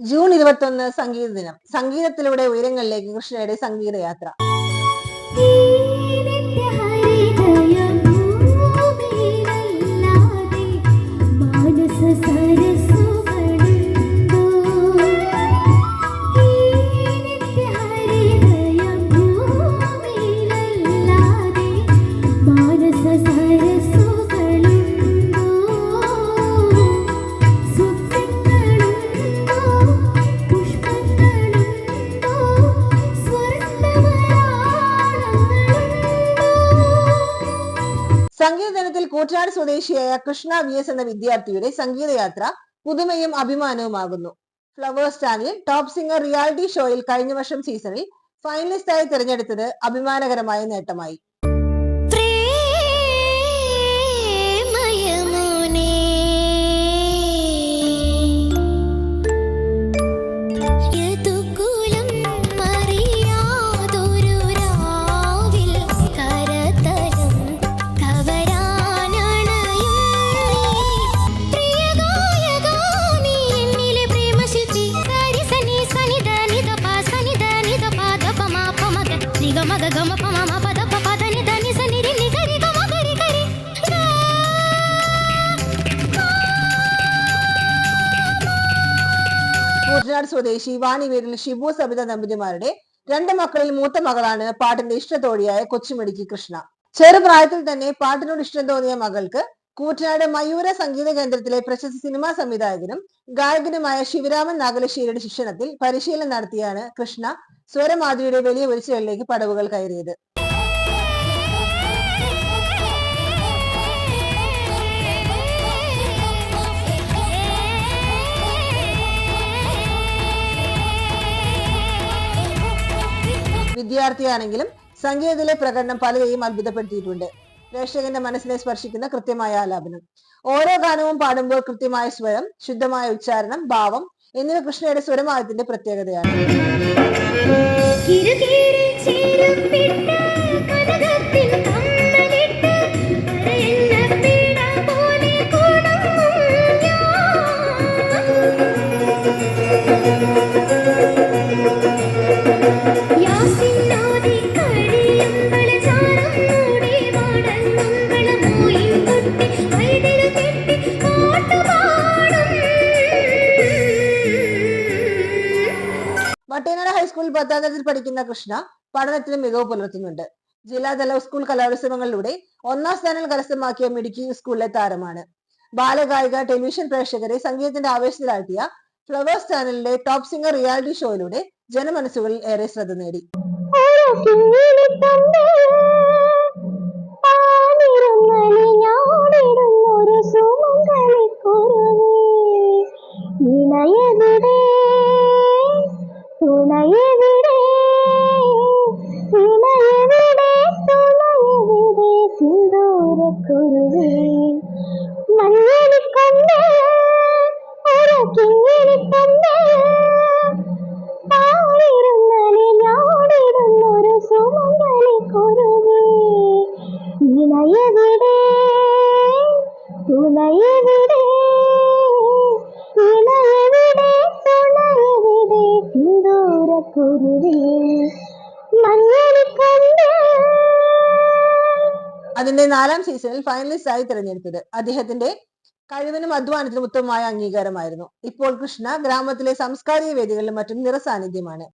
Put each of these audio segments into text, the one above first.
June ഇരുപത്തൊന്ന് സംഗീത ദിനം. സംഗീതത്തിലൂടെ ഉയരങ്ങളിലേക്ക് കൃഷ്ണയുടെ സംഗീത ദിനത്തിൽ കൂറ്റാട് സ്വദേശിയായ കൃഷ്ണ വി എസ് എന്ന വിദ്യാർത്ഥിയുടെ സംഗീതയാത്ര പുതുമയും അഭിമാനവുമാകുന്നു. ഫ്ലവേഴ്സ് ചാനലിൽ ടോപ്പ് സിംഗർ റിയാലിറ്റി ഷോയിൽ കഴിഞ്ഞ വർഷം സീസണിൽ ഫൈനലിസ്റ്റായി തിരഞ്ഞെടുത്തത് അഭിമാനകരമായ നേട്ടമായി. കൂറ്റനാട് സ്വദേശി വാണി വീട്ടിൽ ഷിബു സബിത ദമ്പതിമാരുടെ രണ്ട് മക്കളിൽ മൂത്ത മകളാണ് പാട്ടിന്റെ ഇഷ്ടത്തോടിയായ കൊച്ചുമിടുക്കി കൃഷ്ണ. ചെറുപ്രായത്തിൽ തന്നെ പാട്ടിനോട് ഇഷ്ടം തോന്നിയ മകൾക്ക് കൂറ്റനാട് മയൂര സംഗീത കേന്ദ്രത്തിലെ പ്രശസ്ത സിനിമാ സംവിധായകനും ഗായകനുമായ ശിവരാമൻ നാഗലശ്ശേരിയുടെ ശിക്ഷണത്തിൽ പരിശീലനം നടത്തിയാണ് കൃഷ്ണ സ്വരമാധുരിയുടെ വലിയ ഉയർച്ചകളിലേക്ക് പടവുകൾ കയറിയത്. വിദ്യാർത്ഥിയാണെങ്കിലും സംഗീതത്തിലെ പ്രകടനം പലരെയും അത്ഭുതപ്പെടുത്തിയിട്ടുണ്ട്. പ്രേക്ഷകന്റെ മനസ്സിനെ സ്പർശിക്കുന്ന കൃത്യമായ ആലാപനം. ഓരോ ഗാനവും പാടുമ്പോൾ കൃത്യമായ സ്വരം ശുദ്ധമായ ഉച്ചാരണം ഭാവം എന്നിവ കൃഷ്ണയുടെ സ്വരമായത്തിന്റെ പ്രത്യേകതയാണ്. പത്താം തരത്തിൽ പഠിക്കുന്ന കൃഷ്ണ പഠനത്തിൽ മികവ് പുലർത്തുന്നുണ്ട്. ജില്ലാതല സ്കൂൾ കലോത്സവങ്ങളിലൂടെ ഒന്നാം സ്ഥാനം കരസ്ഥമാക്കിയ മിടുക്കി സ്കൂളിലെ താരമാണ്. ബാലഗായിക ടെലിവിഷൻ പ്രേക്ഷകരെ സംഗീതത്തിന്റെ ആവേശത്തിലാഴ്ത്തിയ ഫ്ലവേഴ്സ് ചാനലിലെ ടോപ്പ് സിംഗർ റിയാലിറ്റി ഷോയിലൂടെ ജനമനസ്സുകളിൽ ഏറെ ശ്രദ്ധ നേടി. കുരുവി മഞ്ഞിനി കൊണ്ടേ ഒരു താനിരുന്നലി ഞാനിടുന്നൊരു സുമംഗലി കുരുവി ഇണയെവിടെ തുണയെവിടെ ഇണയെവിടെ തുണയെവിടെ സിന്ദൂര കുരുവി അതിന്റെ നാലാം സീസണിൽ ഫൈനലിസ്റ്റ് ആയി തിരഞ്ഞെടുത്തത് അദ്ദേഹത്തിന്റെ കഴിവിനും അധ്വാനത്തിനും ഉത്തമമായ അംഗീകാരമായിരുന്നു. ഇപ്പോൾ കൃഷ്ണ ഗ്രാമത്തിലെ സാംസ്കാരിക വേദികളിലും മറ്റും നിറസാന്നിധ്യമാണ്.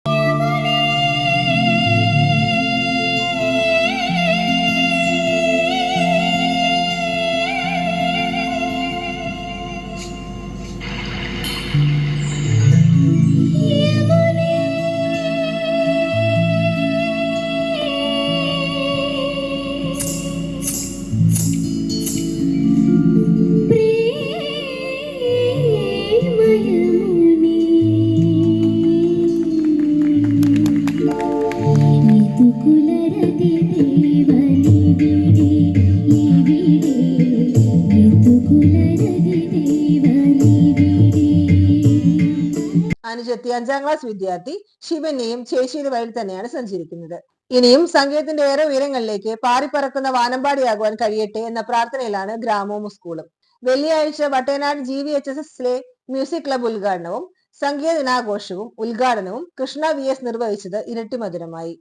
അനുജത്തി അഞ്ചാം ക്ലാസ് വിദ്യാർത്ഥി ശിവനെയും ചേച്ചിയുടെ വഴിയിൽ തന്നെയാണ് സഞ്ചരിക്കുന്നത്. ഇനിയും സംഗീതത്തിന്റെ ഏറെ ഉയരങ്ങളിലേക്ക് പാറിപ്പറക്കുന്ന വാനമ്പാടിയാകുവാൻ കഴിയട്ടെ എന്ന പ്രാർത്ഥനയിലാണ് ഗ്രാമവും സ്കൂളും. വെള്ളിയാഴ്ച Vattenad G V H S എസിലെ മ്യൂസിക് ക്ലബ് ഉദ്ഘാടനവും സംഗീത ദിനാഘോഷവും ഉദ്ഘാടനവും കൃഷ്ണ വി എസ് നിർവഹിച്ചത് ഇരട്ടിമധുരമായി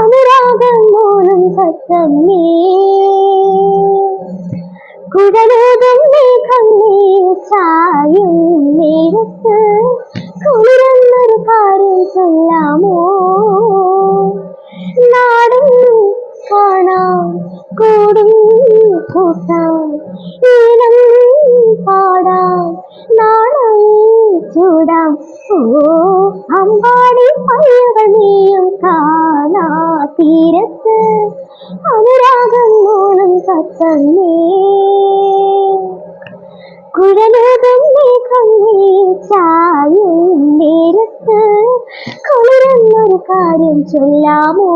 അനുരാഗം കുഴലൂതും മേഘമേ ചായും നേരത്ത് കുളിരന്നൊരു കാര്യം ചൊല്ലാമോ? നാടും കാണാം കൂടും കൂട്ടാം ഈണം പാടാം നാണം ചൂടാം. ഓ അമ്പാടി പയ്യകൾ നീയും കാണാ തീരത്ത്. അനുരാഗം മൂലം നേരത്ത് കുളിരുന്നൊരു കാര്യം ചൊല്ലാമോ?